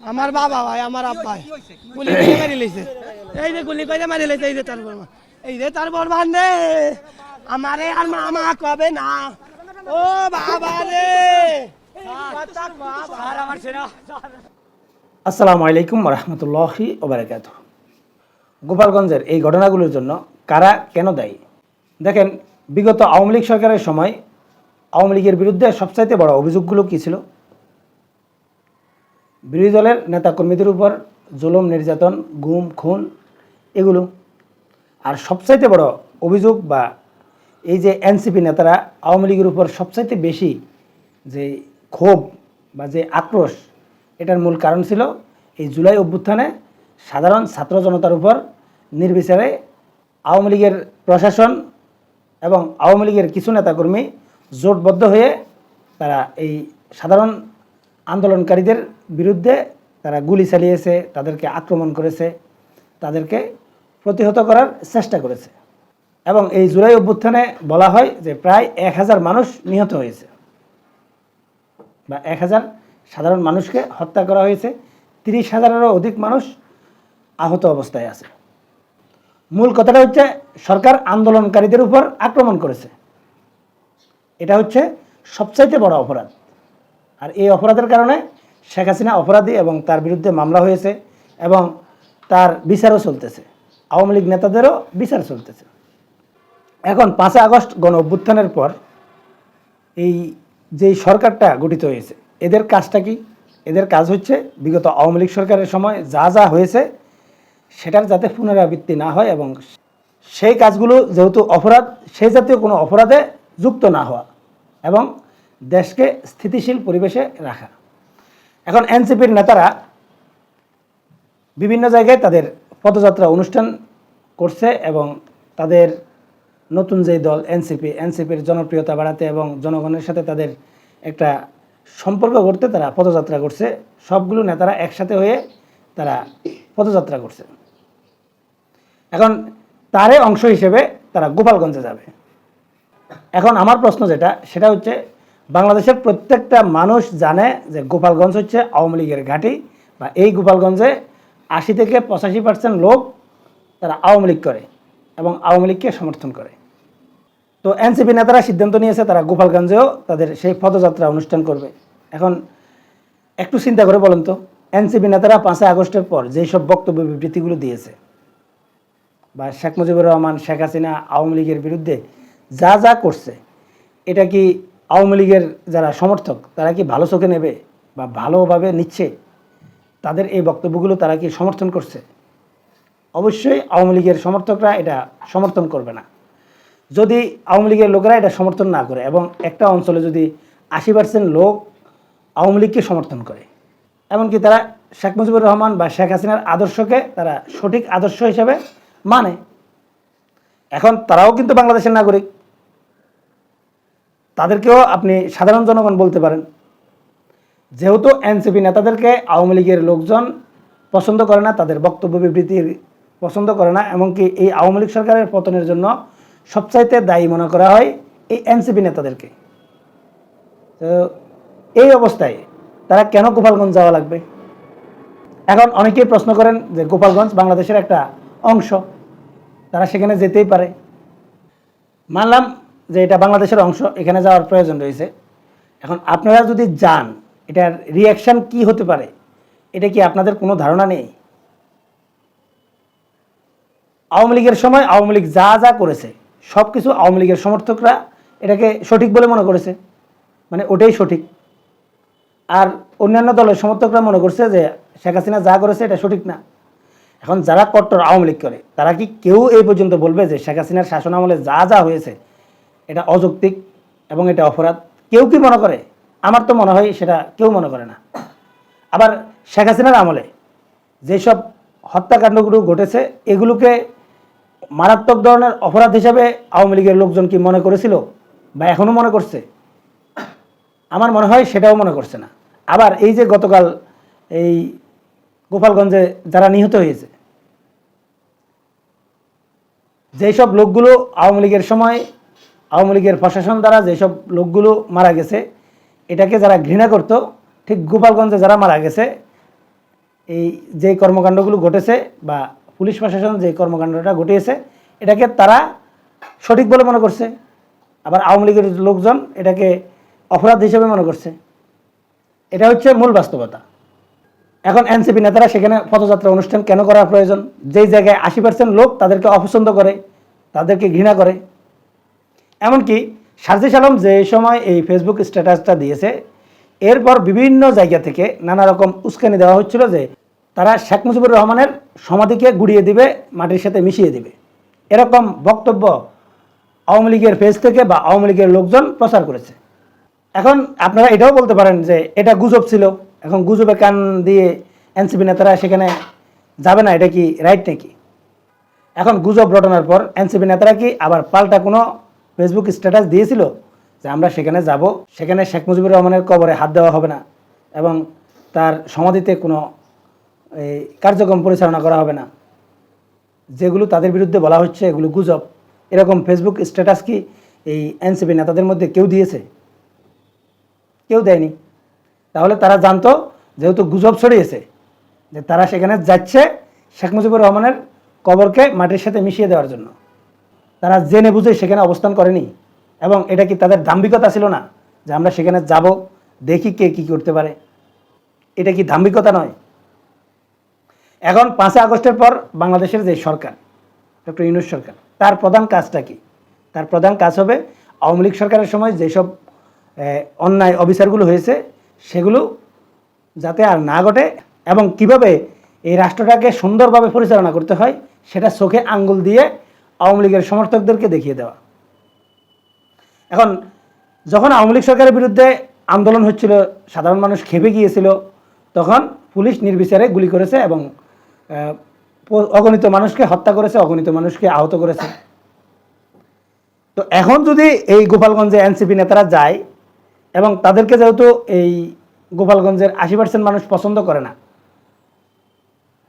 আমার বাবা ভাই আমার আব্বাই। গুলি করে মারি লইছে এই যে গুলি করে মারি লইছে এই যে তার বর্মা এই যে তার বর্মান রে। আমারে আর মামা কবে না? ও বাবা রে। আসসালামু আলাইকুম রহমতুল্লাহি ওবরাকাত গোপালগঞ্জের এই ঘটনাগুলোর জন্য কারা কেন দায়ী? দেখেন বিগত আওয়ামী লীগ সরকারের সময় আওয়ামী লীগের বিরুদ্ধে সবচাইতে বড় অভিযোগগুলো কী ছিল? বিরোধী দলের নেতাকর্মীদের উপর জুলুম, নির্যাতন, গুম, খুন এগুলো। আর সবচাইতে বড় অভিযোগ বা এই যে এনসিপি নেতারা আওয়ামী লীগের উপর সবচাইতে বেশি যে ক্ষোভ বা যে আক্রোশ, এটার মূল কারণ ছিল এই জুলাই অভ্যুত্থানে সাধারণ ছাত্র জনতার উপর নির্বিচারে আওয়ামী লীগের প্রশাসন এবং আওয়ামী লীগের কিছু নেতাকর্মী জোটবদ্ধ হয়ে তারা এই সাধারণ আন্দোলনকারীদের বিরুদ্ধে তারা গুলি চালিয়েছে, তাদেরকে আক্রমণ করেছে, তাদেরকে প্রতিহত করার চেষ্টা করেছে। এবং এই জুলাই অভ্যুত্থানে বলা হয় যে প্রায় এক হাজার মানুষ নিহত হয়েছে বা এক হাজার সাধারণ মানুষকে হত্যা করা হয়েছে, তিরিশ হাজারেরও অধিক মানুষ আহত অবস্থায় আছে। মূল কথাটা হচ্ছে সরকার আন্দোলনকারীদের উপর আক্রমণ করেছে। এটা হচ্ছে সবচাইতে বড় অপরাধ। আর এই অপরাধের কারণে শেখ হাসিনা অপরাধী এবং তার বিরুদ্ধে মামলা হয়েছে এবং তার বিচারও চলতেছে। আওয়ামী লীগ নেতাদেরও বিচার চলতেছে। এখন পাঁচই আগস্ট গণ অভ্যুত্থানের পর এই যেই সরকারটা গঠিত হয়েছে, এদের কাজটা কি? এদের কাজ হচ্ছে বিগত আওয়ামী লীগ সরকারের সময় যা যা হয়েছে সেটার যাতে পুনরাবৃত্তি না হয় এবং সেই কাজগুলো যেহেতু অপরাধ, সেই জাতীয় কোনো অপরাধে যুক্ত না হওয়া এবং দেশকে স্থিতিশীল পরিবেশে রাখা। এখন এনসিপির নেতারা বিভিন্ন জায়গায় তাদের পদযাত্রা অনুষ্ঠান করছে এবং তাদের নতুন যে দল এনসিপি, এনসিপির জনপ্রিয়তা বাড়াতে এবং জনগণের সাথে তাদের একটা সম্পর্ক করতে তারা পদযাত্রা করছে। সবগুলো নেতারা একসাথে হয়ে তারা পদযাত্রা করছে। এখন তারে অংশ হিসেবে তারা গোপালগঞ্জে যাবে। এখন আমার প্রশ্ন যেটা, সেটা হচ্ছে বাংলাদেশের প্রত্যেকটা মানুষ জানে যে গোপালগঞ্জ হচ্ছে আওয়ামী লীগের ঘাঁটি বা এই গোপালগঞ্জে আশি থেকে পঁচাশি পার্সেন্ট লোক তারা আওয়ামী লীগ করে এবং আওয়ামী লীগকে সমর্থন করে। তো এনসিপি নেতারা সিদ্ধান্ত নিয়েছে তারা গোপালগঞ্জেও তাদের সেই পদযাত্রা অনুষ্ঠান করবে। এখন একটু চিন্তা করে বলেন তো, এনসিপি নেতারা পাঁচই আগস্টের পর যেই সব বক্তব্য বিবৃতিগুলো দিয়েছে বা শেখ মুজিবুর রহমান, শেখ হাসিনা আওয়ামী লীগের বিরুদ্ধে যা যা করছে, এটা কি আওয়ামী লীগের যারা সমর্থক, তারা কি ভালো চোখে নেবে বা ভালোভাবে নিচ্ছে? তাদের এই বক্তব্যগুলো তারা কি সমর্থন করছে? অবশ্যই আওয়ামী লীগের সমর্থকরা এটা সমর্থন করবে না। যদি আওয়ামী লীগের লোকেরা এটা সমর্থন না করে এবং একটা অঞ্চলে যদি আশি পার্সেন্ট লোক আওয়ামী লীগকে সমর্থন করে, এমনকি তারা শেখ মুজিবুর রহমান বা শেখ হাসিনার আদর্শকে তারা সঠিক আদর্শ হিসেবে মানে। এখন তারাও কিন্তু বাংলাদেশের নাগরিক। তাদেরকেও আপনি সাধারণ জনগণ বলতে পারেন। যেহেতু এনসিপি নেতাদেরকে আওয়ামী লীগের লোকজন পছন্দ করে না, তাদের বক্তব্য বিবৃতির পছন্দ করে না, এমনকি এই আওয়ামী লীগ সরকারের পতনের জন্য সবচাইতে দায়ী মনে করা হয় এই এনসিপি নেতাদেরকে। তো এই অবস্থায় তারা কেন গোপালগঞ্জ যাওয়া লাগবে? এখন অনেকেই প্রশ্ন করেন যে গোপালগঞ্জ বাংলাদেশের একটা অংশ, তারা সেখানে যেতেই পারে। মানলাম যে এটা বাংলাদেশের অংশ, এখানে যাওয়ার প্রয়োজন রয়েছে। এখন আপনারা যদি যান, এটার রিয়াকশান কি হতে পারে? এটা কি আপনাদের কোনো ধারণা নেই? আওয়ামী লীগের সময় আওয়ামী লীগ যা যা করেছে সব কিছু আওয়ামী লীগের সমর্থকরা এটাকে সঠিক বলে মনে করেছে। মানে ওটাই সঠিক। আর অন্যান্য দলের সমর্থকরা মনে করছে যে শেখ হাসিনা যা করেছে এটা সঠিক না। এখন যারা কট্টর আওয়ামী লীগ করে, তারা কি কেউ এই পর্যন্ত বলবে যে শেখ হাসিনার শাসন আমলে যা যা হয়েছে এটা অযৌক্তিক এবং এটা অপরাধ। কেউ কি মনে করে? আমার তো মনে হয় সেটা কেউ মনে করে না। আবার শেখ হাসিনার আমলে যেসব হত্যাকাণ্ডগুলো ঘটেছে, এগুলোকে মারাত্মক ধরনের অপরাধ হিসাবে আওয়ামী লীগের লোকজন কি মনে করেছিল বা এখনও মনে করছে? আমার মনে হয় সেটাও মনে করছে না। আবার এই যে গতকাল এই গোপালগঞ্জে যারা নিহত হয়েছে, যেসব লোকগুলো আওয়ামী লীগের সময় আওয়ামী লীগের প্রশাসন দ্বারা যেসব লোকগুলো মারা গেছে, এটাকে যারা ঘৃণা করতো, ঠিক গোপালগঞ্জে যারা মারা গেছে, এই যে কর্মকাণ্ডগুলো ঘটেছে বা পুলিশ প্রশাসন যে কর্মকাণ্ডটা ঘটিয়েছে, এটাকে তারা সঠিক বলে মনে করছে। আবার আওয়ামী লীগের লোকজন এটাকে অপরাধ হিসেবে মনে করছে। এটা হচ্ছে মূল বাস্তবতা। এখন এনসিপি নেতারা সেখানে পদযাত্রা অনুষ্ঠান কেন করার প্রয়োজন? যেই জায়গায় আশি পার্সেন্ট লোক তাদেরকে অপছন্দ করে, তাদেরকে ঘৃণা করে এমনকি সাজিস আলম যে সময় এই ফেসবুক স্ট্যাটাসটা দিয়েছে, এরপর বিভিন্ন জায়গা থেকে নানা রকম উস্কানি দেওয়া হচ্ছিল যে তারা শেখ মুজিবুর রহমানের সমাধিকে গুড়িয়ে দিবে, মাটির সাথে মিশিয়ে দিবে। এরকম বক্তব্য আওয়ামী লীগের পেজ থেকে বা আওয়ামী লীগের লোকজন প্রচার করেছে। এখন আপনারা এটাও বলতে পারেন যে এটা গুজব ছিল। এখন গুজবে কান দিয়ে এনসিপি নেতারা সেখানে যাবে না, এটা কি রাইট নাকি? এখন গুজব রটনার পর এনসিপি নেতারা কি আবার পাল্টা কোনো ফেসবুক স্ট্যাটাস দিয়েছিল যে আমরা সেখানে যাব। সেখানে শেখ মুজিবুর রহমানের কবরে হাত দেওয়া হবে না এবং তার সমাধিতে কোনো এই কার্যক্রম পরিচালনা করা হবে না। যেগুলো তাদের বিরুদ্ধে বলা হচ্ছে এগুলো গুজব। এরকম ফেসবুক স্ট্যাটাস কি এই এনসিপি নেতাদের মধ্যে কেউ দিয়েছে? কেউ দেয়নি। তাহলে তারা জানতো, যেহেতু গুজব ছড়িয়েছে, যে তারা সেখানে যাচ্ছে শেখ মুজিবুর রহমানের কবরকে মাটির সাথে মিশিয়ে দেওয়ার জন্য। তারা জেনে বুঝে সেখানে অবস্থান করেনি। এবং এটা কি তাদের দাম্ভিকতা ছিল না? যে আমরা সেখানে যাব, দেখি কে কী করতে পারে। এটা কি দাম্ভিকতা নয়? এখন পাঁচই আগস্টের পর বাংলাদেশের যে সরকার, ডক্টর ইউনুস সরকার, তার প্রধান কাজটা কি? তার প্রধান কাজ হবে আওয়ামী লীগ সরকারের সময় যেসব অন্যায় অবিচারগুলো হয়েছে, সেগুলো যাতে আর না ঘটে এবং কীভাবে এই রাষ্ট্রটাকে সুন্দরভাবে পরিচালনা করতে হয়, সেটা চোখে আঙ্গুল দিয়ে আওয়ামী লীগের সমর্থকদেরকে দেখিয়ে দেওয়া। এখন যখন আওয়ামী লীগ সরকারের বিরুদ্ধে আন্দোলন হচ্ছিল, সাধারণ মানুষ খেপে গিয়েছিল, তখন পুলিশ নির্বিচারে গুলি করেছে এবং অগণিত মানুষকে হত্যা করেছে, অগণিত মানুষকে আহত করেছে। তো এখন যদি এই গোপালগঞ্জে এনসিপি নেতারা যায় এবং তাদেরকে যেহেতু এই গোপালগঞ্জের আশি পার্সেন্ট মানুষ পছন্দ করে না,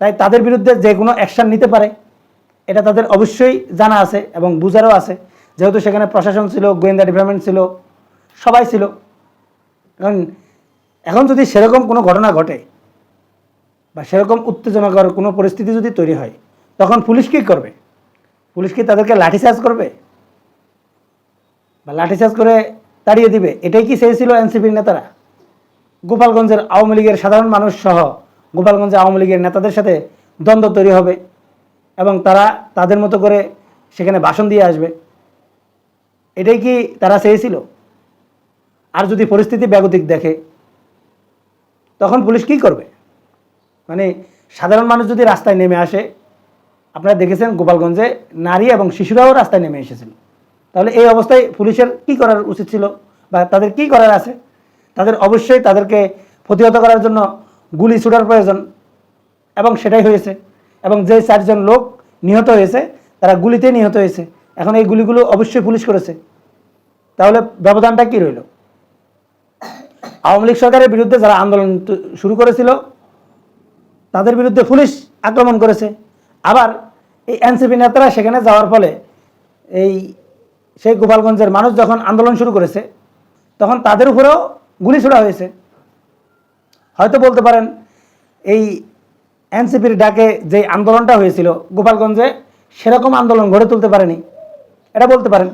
তাই তাদের বিরুদ্ধে যে কোনো অ্যাকশান নিতে পারে। এটা তাদের অবশ্যই জানা আছে এবং বুঝারও আছে। যেহেতু সেখানে প্রশাসন ছিল, গোয়েন্দা ডিপার্টমেন্ট ছিল, সবাই ছিল। এখন এখন যদি সেরকম কোনো ঘটনা ঘটে বা সেরকম উত্তেজনাকর কোনো পরিস্থিতি যদি তৈরি হয়, তখন পুলিশ কী করবে? পুলিশ কি তাদেরকে লাঠিচার্জ করবে? বা লাঠিচার্জ করে তাড়িয়ে দিবে? এটাই কি চেয়েছিল এনসিপির নেতারা? গোপালগঞ্জের আওয়ামী লীগের সাধারণ মানুষ সহ গোপালগঞ্জে আওয়ামী লীগের নেতাদের সাথে দ্বন্দ্ব তৈরি হবে? এবং তারা তাদের মতো করে সেখানে ভাষণ দিয়ে আসবে। এটাই কি তারা চেয়েছিল? আর যদি পরিস্থিতি ব্যাগতিক দেখে, তখন পুলিশ কি করবে? মানে সাধারণ মানুষ যদি রাস্তায় নেমে আসে, আপনারা দেখেছেন গোপালগঞ্জে নারী এবং শিশুরাও রাস্তায় নেমে এসেছিল। তাহলে এই অবস্থায় পুলিশের কি করার উচিত ছিল বা তাদের কি করার আছে? তাদের অবশ্যই তাদেরকে প্রতিহত করার জন্য গুলি ছুটার প্রয়োজন এবং সেটাই হয়েছে। এবং যে চারজন লোক নিহত হয়েছে, তারা গুলিতে নিহত হয়েছে। এখন এই গুলিগুলো অবশ্যই পুলিশ করেছে। তাহলে ব্যবধানটা কি রইল? আওয়ামী লীগ সরকারের বিরুদ্ধে যারা আন্দোলন শুরু করেছিল, তাদের বিরুদ্ধে পুলিশ আক্রমণ করেছে। আবার এই এনসিপি নেতারা সেখানে যাওয়ার ফলে এই সেই গোপালগঞ্জের মানুষ যখন আন্দোলন শুরু করেছে, তখন তাদের উপরেও গুলি ছোড়া হয়েছে। হয়তো বলতে পারেন, এই এনসিপির ডাকে যে আন্দোলনটা হয়েছিল গোপালগঞ্জে, সেরকম আন্দোলন গড়ে তুলতে পারেনি। এটা বলতে পারেন।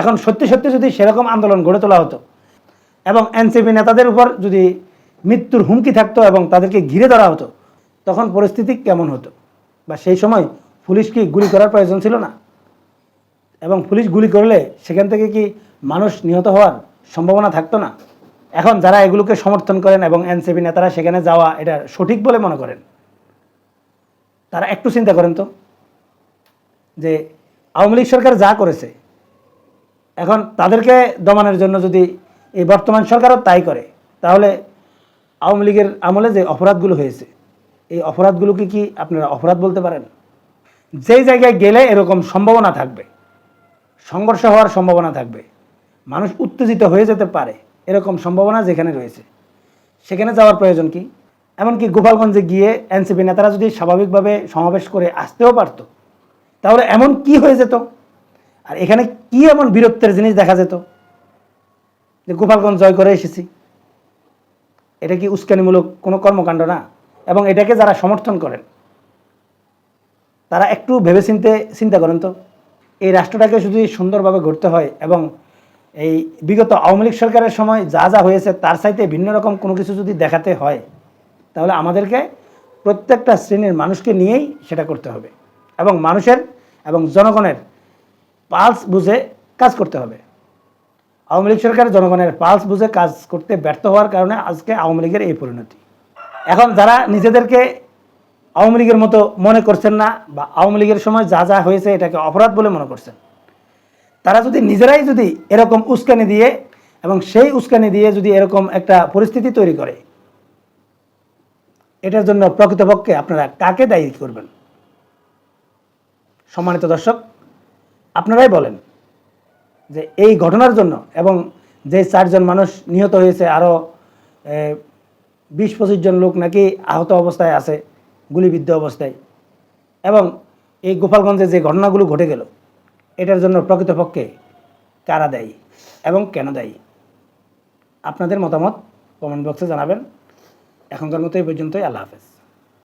এখন সত্যি সত্যি যদি সেরকম আন্দোলন গড়ে তোলা হতো এবং এনসিপি নেতাদের উপর যদি মৃত্যুর হুমকি থাকতো এবং তাদেরকে ঘিরে ধরা হতো, তখন পরিস্থিতি কেমন হতো? বা সেই সময় পুলিশ কি গুলি করার প্রয়োজন ছিল না? এবং পুলিশ গুলি করলে সেখান থেকে কি মানুষ নিহত হওয়ার সম্ভাবনা থাকতো না? এখন যারা এগুলোকে সমর্থন করেন এবং এনসিপি নেতারা সেখানে যাওয়া এটা সঠিক বলে মনে করেন। তারা একটু চিন্তা করেন তো, যে আওয়ামী লীগ সরকার যা করেছে, এখন তাদেরকে দমানোর জন্য যদি এই বর্তমান সরকারও তাই করে, তাহলে আওয়ামী লীগের আমলে যে অপরাধগুলো হয়েছে, এই অপরাধগুলোকে কি আপনারা অপরাধ বলতে পারেন? যেই জায়গায় গেলে এরকম সম্ভাবনা থাকবে, সংঘর্ষ হওয়ার সম্ভাবনা থাকবে, মানুষ উত্তেজিত হয়ে যেতে পারে, এরকম সম্ভাবনা যেখানে রয়েছে, সেখানে যাওয়ার প্রয়োজন কি? এমনকি গোপালগঞ্জে গিয়ে এনসিপি নেতারা যদি স্বাভাবিকভাবে সমাবেশ করে আসতেও পারতো, তাহলে এমন কি হয়ে যেত? আর এখানে কি এমন বীরত্বের জিনিস দেখা যেত? যে গোপালগঞ্জ জয় করে এসেছি। এটা কি উস্কানিমূলক কোনো কর্মকাণ্ড না? এবং এটাকে যারা সমর্থন করেন, তারা একটু ভেবেচিন্তে চিন্তা করেন তো, এই রাষ্ট্রটাকে যদি সুন্দরভাবে গড়তে হয় এবং এই বিগত আওয়ামী লীগ সরকারের সময় যা যা হয়েছে, তার চাইতে ভিন্ন রকম কোনো কিছু যদি দেখাতে হয় তাহলে আমাদেরকে প্রত্যেকটা শ্রেণির মানুষকে নিয়েই সেটা করতে হবে। এবং মানুষের এবং জনগণের পালস বুঝে কাজ করতে হবে। আওয়ামী লীগ সরকার জনগণের পালস বুঝে কাজ করতে ব্যর্থ হওয়ার কারণে আজকে আওয়ামী লীগের এই পরিণতি। এখন যারা নিজেদেরকে আওয়ামী লীগের মতো মনে করছেন না বা আওয়ামী লীগের সময় যা যা হয়েছে এটাকে অপরাধ বলে মনে করছেন, তারা যদি নিজেরাই যদি এরকম উস্কানি দিয়ে এবং সেই উস্কানি দিয়ে যদি এরকম একটা পরিস্থিতি তৈরি করে এটার জন্য প্রকৃতপক্ষে আপনারা কাকে দায়ী করবেন? সম্মানিত দর্শক, আপনারাই বলেন যে এই ঘটনার জন্য এবং যে চারজন মানুষ নিহত হয়েছে, আরও বিশ পঁচিশ জন লোক নাকি আহত অবস্থায় আছে, গুলিবিদ্ধ অবস্থায়। এবং এই গোপালগঞ্জে যে ঘটনাগুলো ঘটে গেল, এটার জন্য প্রকৃতপক্ষে কারা দেয় এবং কেন দেয়? আপনাদের মতামত কমেন্ট বক্সে জানাবেন। এখনকার মতো এই পর্যন্তই আল্লাহ হাফেজ।